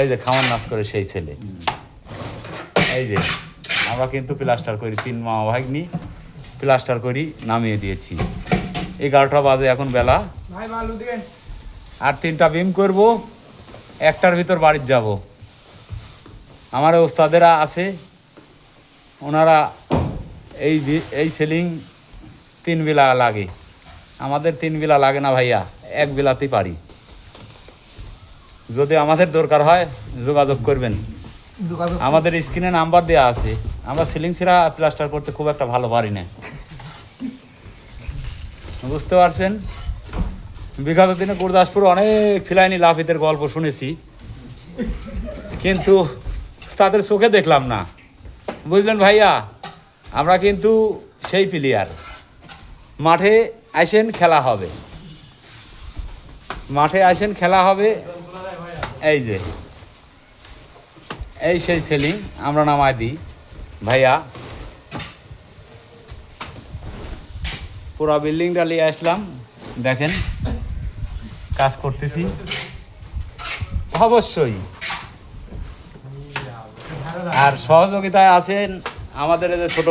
এই যে খামার নাচ করে সেই ছেলে। এই যে আমরা কিন্তু প্লাস্টার করি তিন মামা ভাগ্নি প্লাস্টার করি নামিয়ে দিয়েছি। এগারোটা বাজে এখন বেলা। আর তিনটা বিম করব একটার ভিতর বাড়ির যাব। আমার ওস্তাদেরা আছে ওনারা এই এই সেলিং তিন বেলা লাগে। আমাদের তিন বেলা লাগে না ভাইয়া এক বেলাতেই পারি। যদি আমাদের দরকার হয় যোগাযোগ করবেন। আমাদের স্ক্রিনে নাম্বার দেওয়া আছে। আমরা সিলিং ছিঁড়া প্লাস্টার করতে খুব একটা ভালো পারি না। বুঝতে পারছেন? বিগত দিনে গুরদাসপুর অনেক ফিলাইনি লাফিতের গল্প শুনেছি। কিন্তু তাদের চোখে দেখলাম না। বুঝলেন ভাইয়া? আমরা কিন্তু সেই প্লেয়ার। মাঠে আসেন খেলা হবে। মাঠে আসেন খেলা হবে। এই যে। এই সেই সেলিং আমরা নামায় দিই। ভাইয়া। পুরো বিল্ডিংটা নিয়ে আসলাম। দেখেন, কাজ করতেছি। অবশ্যই। আর সহযোগিতায় আছেন আমাদের যে ছোট